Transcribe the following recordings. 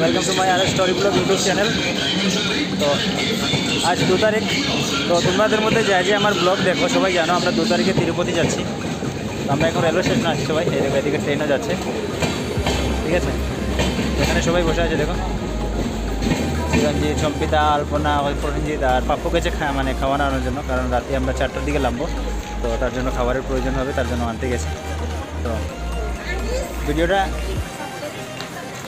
Welcome to my other story blog YouTube channel. তো আজ দু তারিখ, তো তোমাদের মধ্যে যা যে আমার ব্লগ দেখো, সবাই জানো আমরা দু তারিখে তিরুপতি যাচ্ছি। তো আমরা এখন রেলওয়ে স্টেশনে আছি সবাই, এই দেখো, এদিকে ট্রেনও যাচ্ছে। ঠিক আছে? এখানে সবাই বসে আছে, দেখো। চিরঞ্জিত সম্পিতা আলপনা প্রসেনজিৎ আর পাপ্পু গেছে মানে খাওয়ানোর জন্য, কারণ রাতে আমরা চারটার দিকে নামবো। তো তার জন্য খাবারের প্রয়োজন হবে, তার জন্য আনতে গেছে। তো ভিডিওটা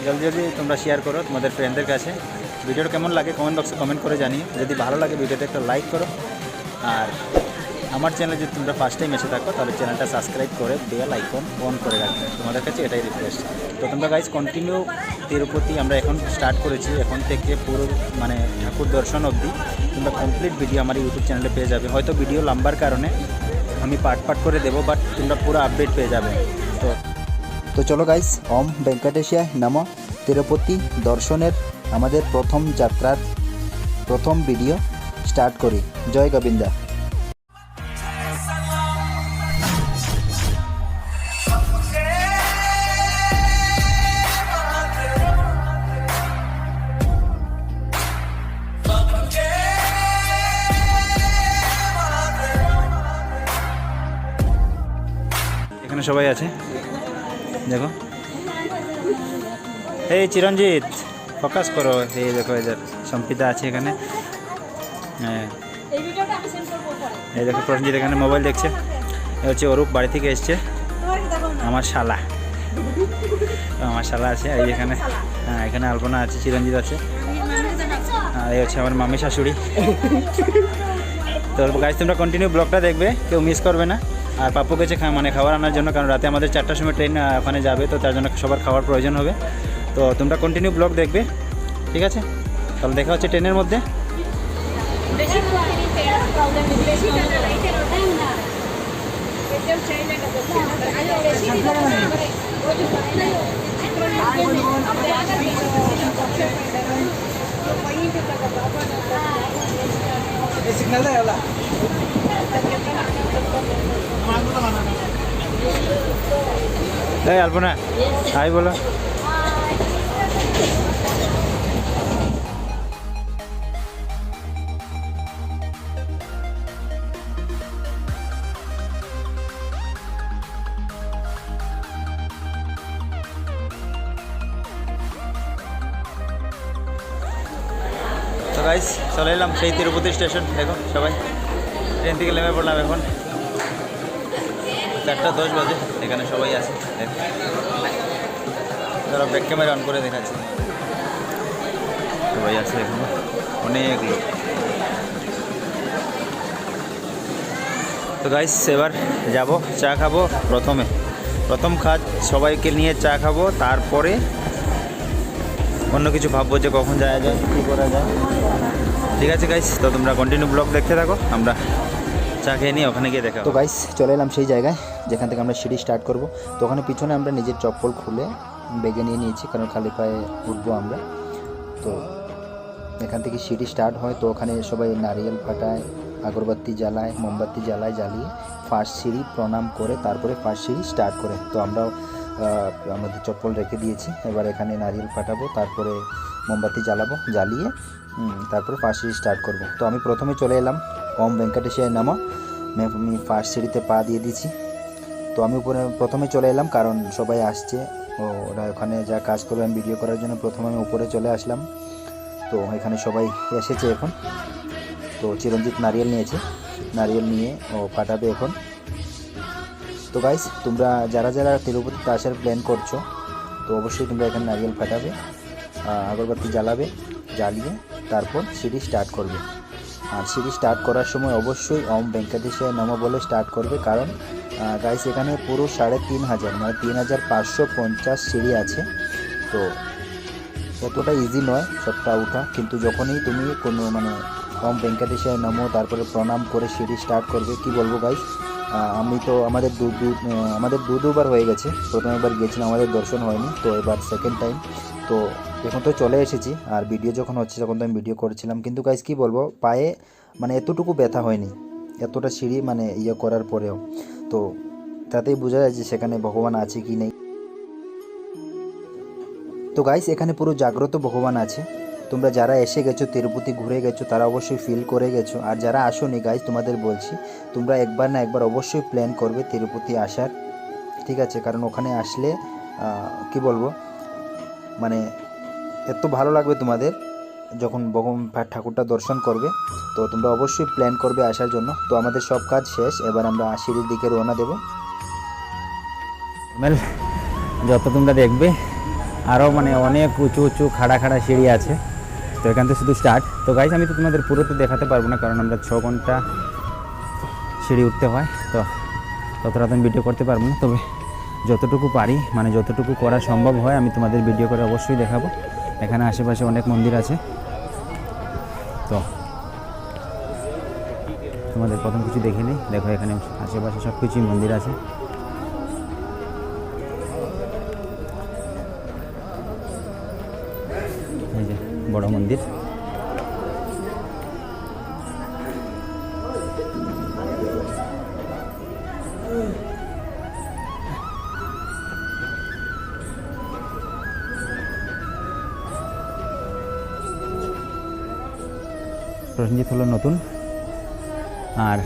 জলদি জলদি তোমরা শেয়ার করো তোমাদের ফ্রেন্ডদের কাছে। ভিডিওটা কেমন লাগে কমেন্ট বক্সে কমেন্ট করে জানিও। যদি ভালো লাগে ভিডিওটা একটা লাইক করো। আর আমার চ্যানেলে যদি তোমরা ফার্স্ট টাইম এসে থাকো, তাহলে চ্যানেলটা সাবস্ক্রাইব করে বেল আইকন অন করে রাখবে তোমাদের কাছে এটাই রিকোয়েস্ট তো তোমরা গাইজ কন্টিনিউ তিরুপতি আমরা এখন স্টার্ট করেছি। এখন থেকে পুরো মানে ঠাকুর দর্শন অবধি তোমরা কমপ্লিট ভিডিও আমার ইউটিউব চ্যানেলে পেয়ে যাবে। হয়তো ভিডিও লম্বার কারণে আমি পার্ট পার্ট করে দেবো বাট তোমরা পুরো আপডেট পেয়ে যাবে। তো তো চলো গাইস ওম ভেঙ্কটেশিয়া নাম তিরুপতি দর্শনের আমাদের প্রথম যাত্রার প্রথম ভিডিও স্টার্ট করি। জয় গোবিন্দা। এখানে সবাই আছে? দেখো। এই চিরঞ্জিত ফোকাস করো। এই দেখো এদের সম্পিতা আছে এখানে। হ্যাঁ। এই দেখো প্রসেনজিৎ এখানে মোবাইল দেখছে। এ হচ্ছে অরূপ বাড়ি থেকে এসছে। আমার শালা। আমার শালা আছে এই এখানে। হ্যাঁ এখানে আলপনা আছে চিরঞ্জিত আছে। আর এই হচ্ছে আমার মামি শাশুড়ি। তো গাইজ তোমরা কন্টিনিউ ব্লগটা দেখবে কেউ মিস করবে না। আর পাপ্পু গেছে মানে খাবার আনার জন্য, কারণ রাতে আমাদের চারটার সময় ট্রেন ওখানে যাবে, তো তার জন্য সবার খাওয়ার প্রয়োজন হবে। তো তোমরা কন্টিনিউ ব্লগ দেখবে, ঠিক আছে? তাহলে দেখা হচ্ছে ট্রেনের মধ্যে বেশি টাইম না একদম চাইলে না বেশি এই আলপনা হাই বলো। গাইস চলে এলাম সেই তিরুপতি স্টেশন। দেখো সবাই, ট্রেন থেকে নেমে পড়লাম এখন। চারটা দশ বাজে, এখানে সবাই আছে তারা ব্যাক ক্যামেরা অন করে দেখাচ্ছে। সবাই আছে এখন, অনেক লোক। তো গাইস এবার যাব, চা খাব প্রথমে। প্রথম কাজ, সবাইকে নিয়ে চা খাব, তারপরে অন্য কিছু ভাববো যে কখন যাওয়া যায়, কী করা যায়। ঠিক আছে গাইস তো তোমরা কন্টিনিউ ব্লগ দেখতে থাকো, আমরা চা খেয়ে নিয়ে ওখানে গিয়ে দেখা তো। গাইস চলে এলাম সেই জায়গায় যেখান থেকে আমরা সিঁড়ি স্টার্ট করব। তো ওখানে পিছনে আমরা নিজের চপ্পল খুলে বেগে নিয়ে নিয়েছি কারণ খালি পায়ে উঠবো আমরা। তো এখান থেকে সিঁড়ি স্টার্ট হয় তো ওখানে সবাই নারিয়েল ফাটায় আগরবাতি জ্বালায় মোমবাতি জ্বালায় জ্বালিয়ে ফার্স্ট সিঁড়ি প্রণাম করে তারপরে ফার্স্ট সিঁড়ি স্টার্ট করে। তো আমরাও আমাদের চপ্পল রেখে দিয়েছি এবার এখানে নারিয়েল ফাটাবো তারপরে মোমবাতি জ্বালাবো জ্বালিয়ে তারপরে ফার্স্ট সিঁড়ি স্টার্ট করব। তো আমি প্রথমে চলে এলাম ওম ভেঙ্কটেশ্বর নামা। আমি ফার্স্ট সিঁড়িতে পা দিয়ে দিয়েছি। তো আমি উপরে, প্রথমে চলে এলাম কারণ সবাই আসছে। ও ওরা ওখানে যা কাজ করবে, আমি ভিডিও করার জন্য প্রথমে আমি উপরে চলে আসলাম। তো এখানে সবাই এসেছে এখন। তো চিরঞ্জিত নারিয়েল নিয়েছে। নারিয়েল নিয়ে ও ফাটাবে এখন। তো গাইস তোমরা যারা যারা তিরুপতিতে আসার প্ল্যান করছ, তো অবশ্যই তোমরা এখানে নারিয়েল ফাটাবে আগরবাতি জ্বালাবে, জ্বালিয়ে তারপর সিঁড়ি স্টার্ট করবে। আর সিঁড়ি স্টার্ট করার সময় অবশ্যই ওম ভেঙ্কটেশ্বর নম বলে স্টার্ট করবে কারণ গাইস এখানে পুরো সাড়ে তিন হাজার মানে তিন হাজার পাঁচশো পঞ্চাশ সিঁড়ি আছে। তো এতটা ইজি নয় সবটা উঠা কিন্তু যখনই তুমি কোনো মানে ওম ভেঙ্কটেশ্বর নম তারপরে প্রণাম করে সিঁড়ি স্টার্ট করবে, কি বলব গাইস আমি তো আমাদের দু দু আমাদের দু, দুবার হয়ে গেছে। প্রথমবার গিয়েছিলাম, আমাদের দর্শন হয়নি, তো এবার সেকেন্ড টাইম তো এখন তো চলে এসেছি, আর ভিডিও যখন হচ্ছে তখন তো আমি ভিডিও করেছিলাম। কিন্তু গাইস কি বলব? পায়ে মানে এতটুকু ব্যথা হয়নি, এতটা সিঁড়ি মানে ইয়ে করার পরেও। তো তাতেই বোঝা যায় যে সেখানে ভগবান আছে কি নেই। তো গাইস এখানে পুরো জাগ্রত ভগবান আছে। তোমরা যারা এসে গেছো, তিরুপতি ঘুরে গেছো, তারা অবশ্যই ফিল করে গেছো। আর যারা আসোনি গাইস তোমাদের বলছি, তোমরা একবার না একবার অবশ্যই প্ল্যান করবে তিরুপতি আসার। ঠিক আছে? কারণ ওখানে আসলে কি বলব? মানে এত ভালো লাগবে তোমাদের যখন ভগবান ঠাকুরটা দর্শন করবে। তো তোমরা অবশ্যই প্ল্যান করবে আসার জন্য। তো আমাদের সব কাজ শেষ। এবার আমরা সিঁড়ির দিকে রওনা দেবো। যত তোমরা দেখবে আরও মানে অনেক উঁচু উঁচু খাড়া খাড়া সিঁড়ি আছে। তো এখান থেকে শুধু স্টার্ট তো গাইজ আমি তো তোমাদের পুরো তো দেখাতে পারব না, কারণ আমরা ছ ঘণ্টা সিঁড়ি উঠতে হয়। তো ততটা আমি ভিডিও করতে পারব না। তবে যতটুকু পারি মানে যতটুকু করা সম্ভব হয়, আমি তোমাদের ভিডিও করে অবশ্যই দেখাবো। এখানে আশেপাশে অনেক মন্দির আছে। তো, তোমাদের প্রথম কিছু দেখে নিই। দেখো, এখানে আশেপাশে সব কিছুই মন্দির আছে। বড় মন্দির। প্রসেনজিৎ হলো নতুন। আর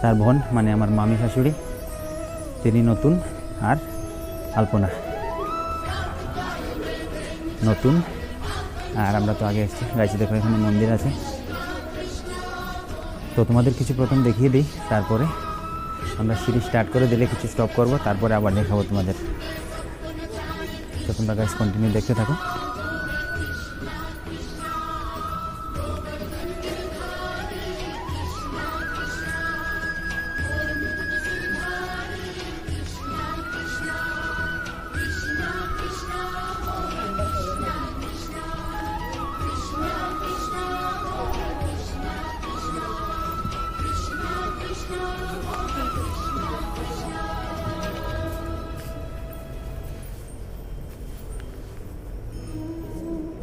তার বোন মানে আমার মামি শাশুড়ি, তিনি নতুন আর আলপনা। নতুন আর আমরা তো আগে এসেছি, গাইছি দেখো এখানে মন্দির আছে। তো তোমাদের কিছু প্রথম দেখিয়ে দিই, তারপরে আমরা সিঁড়ি স্টার্ট করে দিলে কিছু স্টপ করব, তারপরে আবার দেখাবো তোমাদের। তো তোমরা গাইস কন্টিনিউ দেখতে থাকো।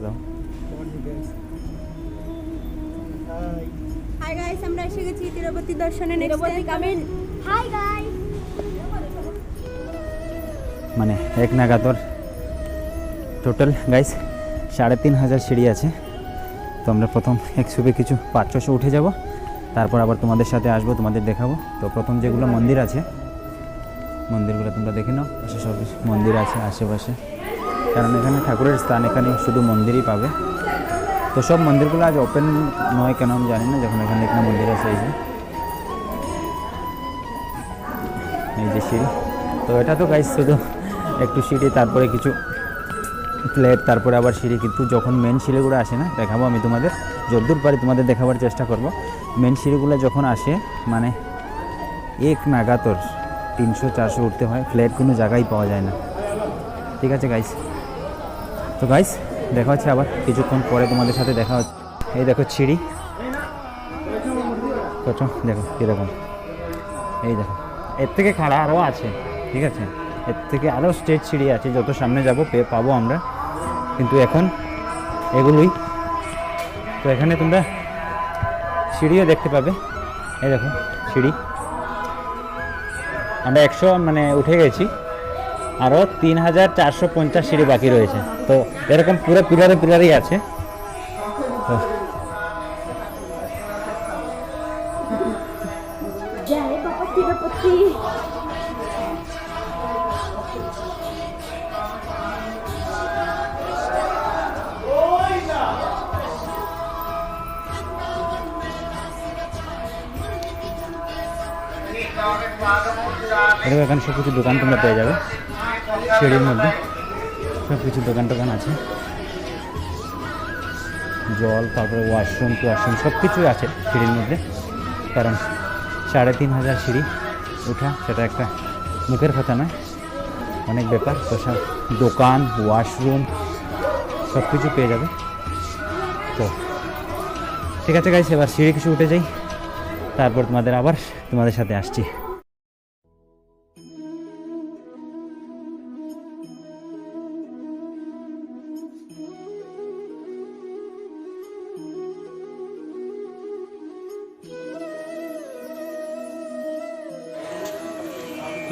যাও। হাই গাইস আমরা এসে গেছি তিরুপতি দর্শনে তিরুপতি কামিন হাই গাইস মানে এক নাগাতর টোটাল গাইস সাড়ে তিন হাজার সিঁড়ি আছে। তো আমরা প্রথম এক সুবে কিছু পাঁচ ছশো উঠে যাব। তারপর আবার তোমাদের সাথে আসব তোমাদের দেখাবো। তো প্রথম যেগুলো মন্দির আছে মন্দিরগুলো তোমরা দেখে নাও। সব মন্দির আছে আশেপাশে। কারণ এখানে ঠাকুরের স্থান এখানে শুধু মন্দিরই পাবে। তো সব মন্দিরগুলো আজ ওপেন নয় কেন আমি জানি না, যখন এখানে এখানে মন্দির আছে এই যে। এই যে সিঁড়ি। তো এটা তো গাইস শুধু একটু সিঁড়ি, তারপরে কিছু প্লেট তারপরে আবার সিঁড়ি। কিন্তু যখন মেন সিঁড়িগুলো আসে না, দেখাবো আমি তোমাদের। যদ্দূর পারি তোমাদের দেখাবার চেষ্টা করব। মেন সিঁড়িগুলো যখন আসে মানে এক নাগাতর তিনশো চারশো উঠতে হয়। ফ্ল্যাট কোনো জায়গায় পাওয়া যায় না। ঠিক আছে গাইস তো গাইস দেখা হচ্ছে আবার কিছুক্ষণ পরে তোমাদের সাথে দেখা হচ্ছে। এই দেখো সিঁড়ি দেখো কীরকম। এই দেখো। এর থেকে খাড়া আরও আছে, ঠিক আছে? এর থেকে আরও স্টেজ সিঁড়ি আছে। যত সামনে যাব পেয়ে পাবো আমরা। কিন্তু এখন এগুলোই। তো, এখানে তোমরা সিঁড়িও দেখতে পাবে। এই দেখো সিঁড়ি আমরা একশো মানে উঠে গেছি। আরও তিন হাজার চারশো পঞ্চাশ সিঁড়ি বাকি রয়েছে। তো এরকম পুরো পিলারে পিলারই আছে। এরকম এখানে সব কিছু দোকান তোমরা পেয়ে যাবে। সিঁড়ির মধ্যে সব কিছু দোকান টোকান আছে। জল, তারপরে ওয়াশরুম ওয়াশরুম সব কিছুই আছে সিঁড়ির মধ্যে। কারণ সাড়ে তিন হাজার সিঁড়ি ওঠা সেটা একটা মুখের কথা নয়, অনেক ব্যাপার। তো সব দোকান ওয়াশরুম সব কিছু পেয়ে যাবে। তো ঠিক আছে গাইস এবার সিঁড়ি কিছু উঠে যাই। তারপর তোমাদের আবার তোমাদের সাথে আসছি।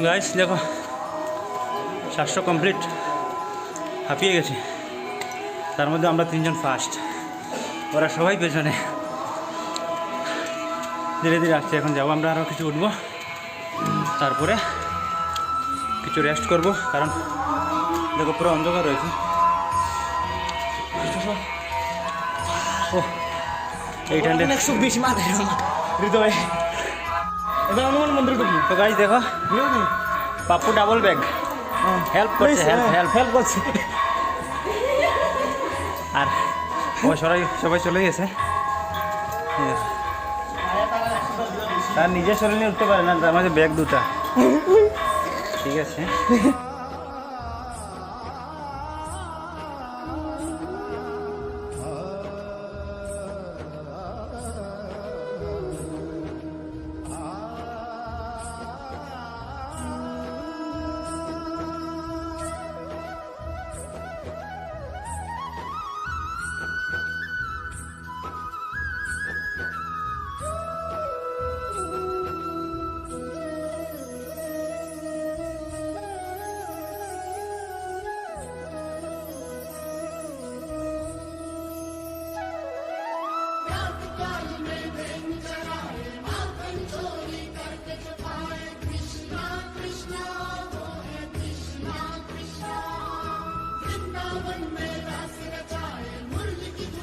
গাইস দেখো সাতশো কমপ্লিট হাঁপিয়ে গেছে। তার মধ্যে আমরা তিনজন ফার্স্ট ওরা সবাই পেছনে। ধীরে ধীরে আসছে এখন যাব। আমরা আরও কিছু উঠবো। তারপরে কিছু রেস্ট করব। কারণ দেখো পুরো অন্ধকার রয়েছে। ও এইখানটা একশো বিশ মাথায়। হৃদয় এটা হনুমান মন্দির ঢুকলি তো গাইস দেখো পাপ্পু ডাবল ব্যাগ হেল্প করছে হেল্প হেল্প হেল্প করছে। আর সবাই সবাই চলে গেছে। তার নিজের শরীর নিয়ে উঠতে পারে না তার মাঝে ব্যাগ দুটা। ঠিক আছে।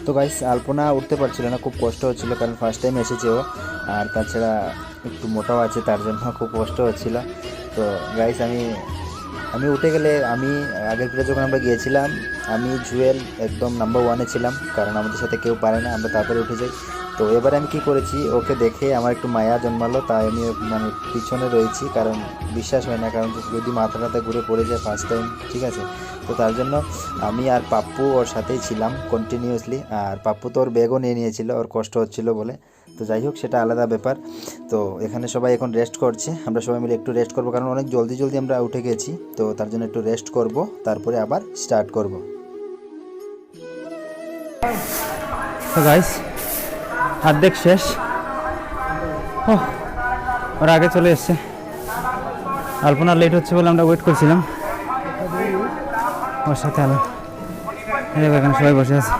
তো গাইস আলপনা উঠতে পারছিল না, খুব কষ্ট হচ্ছিল কারণ ফার্স্ট টাইম এসেছে ও। আর তাছাড়া একটু মোটাও আছে, তার জন্য খুব কষ্ট হচ্ছিল। তো গাইস আমি আমি উঠে গেলে আমি, আগের পিঠে যখন আমরা গিয়েছিলাম, আমি, জুয়েল একদম নাম্বার ওয়ানে ছিলাম, কারণ আমাদের সাথে কেউ পারে না, আমরা তারপরে উঠে যাই। তো এবারে আমি কি করেছি, ওকে দেখে আমার একটু মায়া জন্মালো, তাই আমি মানে পিছনে রয়েছি, কারণ বিশ্বাস হয় না, কারণ যদি মাথা টাথা ঘুরে পড়ে যায় ফার্স্ট টাইম ঠিক আছে? তো তার জন্য আমি আর পাপ্পু ওর সাথেই ছিলাম কন্টিনিউয়াসলি আর পাপ্পু তো ওর ব্যাগও নিয়ে নিয়েছিল, ওর কষ্ট হচ্ছিল বলে। তো যাই হোক, সেটা আলাদা ব্যাপার। তো এখানে সবাই এখন রেস্ট করছে, আমরা সবাই মিলে একটু রেস্ট করব, কারণ অনেক জলদি জলদি আমরা উঠে গেছি, তো তার জন্য একটু রেস্ট করব, তারপরে আবার স্টার্ট করব। গাইস অর্ধেক শেষ। ওরা আগে চলে এসছে। আলপনা লেট হচ্ছে বলে আমরা ওয়েট করছিলাম। ওর সাথে আলো। এখানে সবাই বসে আছে।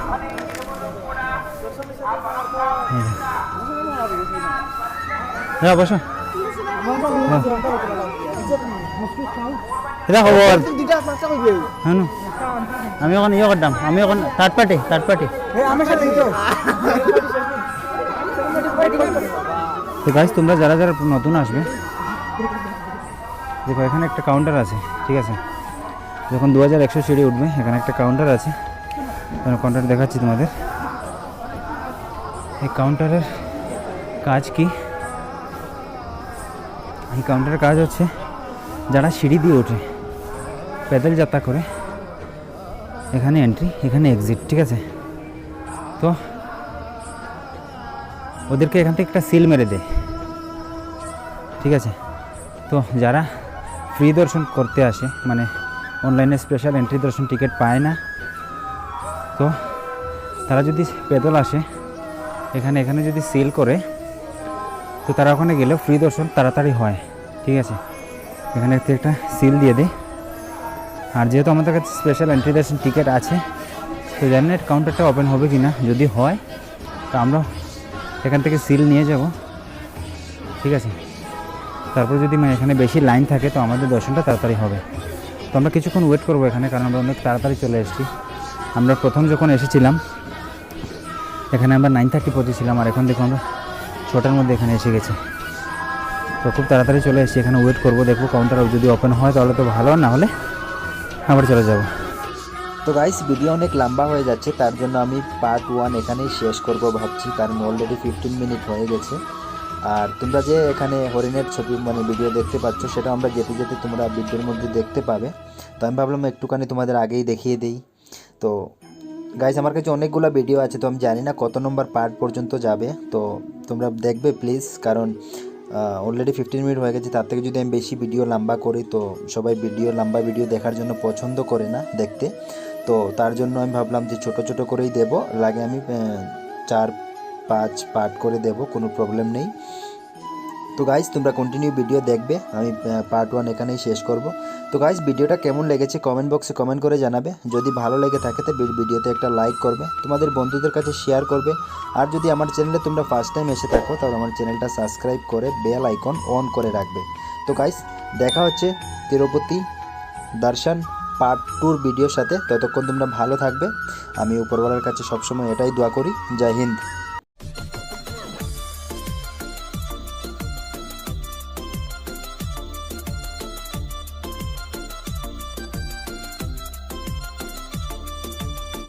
হ্যাঁ। আমি এখন ইয়ে করতাম। আমি এখন থার্ড পার্টি থার্ড পার্টি তো তোমরা যারা যারা নতুন আসবে, দেখো এখানে একটা কাউন্টার আছে, ঠিক আছে? যখন দু হাজার একশো সিঁড়ি উঠবে, এখানে একটা কাউন্টার আছে। কাউন্টার দেখাচ্ছি তোমাদের। এই কাউন্টারের কাজ কি? এই কাউন্টারের কাজ হচ্ছে, যারা সিঁড়ি দিয়ে ওঠে, প্যাদেল যাত্রা করে, এখানে এন্ট্রি এখানে এক্সিট ঠিক আছে? তো ওদেরকে এখান থেকে একটা সিল মেরে দেয় ঠিক আছে? তো যারা ফ্রি দর্শন করতে আসে মানে অনলাইনে স্পেশাল এন্ট্রি দর্শন টিকিট পায় না, তো তারা যদি পেদল আসে, এখানে এখানে যদি সেল করে, তো তারা ওখানে গেলেও ফ্রি দর্শন তাড়াতাড়ি হয়। ঠিক আছে? এখানে থেকে একটা সিল দিয়ে দেয় আর যেহেতু আমাদের কাছে স্পেশাল এন্ট্রি দর্শন টিকিট আছে, তো জানি না কাউন্টারটা ওপেন হবে কি না যদি হয়, তো আমরা এখান থেকে সিল নিয়ে যাব। ঠিক আছে? তারপর যদি মানে এখানে বেশি লাইন থাকে, তো আমাদের দর্শনটা তাড়াতাড়ি হবে। তো আমরা কিছুক্ষণ ওয়েট করব এখানে, কারণ আমরা অনেক তাড়াতাড়ি চলে এসেছি। আমরা প্রথম যখন এসেছিলাম, এখানে আমরা নাইন থার্টি পৌঁছেছিলাম, আর এখন দেখো আমরা ছটার মধ্যে এখানে এসে গেছি। তো খুব তাড়াতাড়ি চলে এসেছি, এখানে ওয়েট করব, দেখব কাউন্টার যদি ওপেন হয়, তাহলে তো ভালো, না হলে আবার চলে যাব। তো গাইস ভিডিও অনেক লম্বা হয়ে যাচ্ছে, তার জন্য আমি পার্ট ওয়ান এখানেই শেষ করব ভাবছি, কারণ অলরেডি ফিফটিন মিনিট হয়ে গেছে। আর তোমরা যে এখানে হরিণের ছবি মানে ভিডিও দেখতে পাচ্ছ সেটা আমরা যেতে যেতে তোমরা ভিডিওর মধ্যে দেখতে পাবে। তো আমি ভাবলাম একটুখানি তোমাদের আগেই দেখিয়ে দিই। তো গাইস আমার কাছে অনেকগুলো ভিডিও আছে, তো আমি জানি না কত নম্বর পার্ট পর্যন্ত যাবে। তো তোমরা দেখবে প্লিজ কারণ অলরেডি ফিফটিন মিনিট হয়ে গেছে, তার থেকে যদি আমি বেশি ভিডিও লম্বা করি, তো সবাই ভিডিও লম্বা ভিডিও দেখার জন্য পছন্দ করে না দেখতে। তো তার জন্য আমি ভাবলাম যে ছোট ছোট করেই দেব। লাগে আমি চার, পাঁচ পার্ট করে দেব, কোনো প্রবলেম নেই। তো গাইজ তোমরা কন্টিনিউ ভিডিও দেখবে, আমি পার্ট ওয়ান এখানেই শেষ করব। তো গাইজ ভিডিওটা কেমন লেগেছে কমেন্ট বক্সে কমেন্ট করে জানাবে। যদি ভালো লেগে থাকে তো ভিডিওতে একটা লাইক করবে, তোমাদের বন্ধুদের কাছে শেয়ার করবে। আর যদি আমার চ্যানেলে তোমরা ফার্স্ট টাইম এসে থাকো, তাহলে আমার চ্যানেলটা সাবস্ক্রাইব করে বেল আইকন অন করে রাখবে। তো গাইজ দেখা হচ্ছে তিরুপতি, দর্শন পার্ট টুর ভিডিওর সাথে, ততক্ষণ তোমরা ভালো থাকবে। আমি উপরওয়ালার কাছে সবসময় এটাই দোয়া করি। জয় হিন্দ।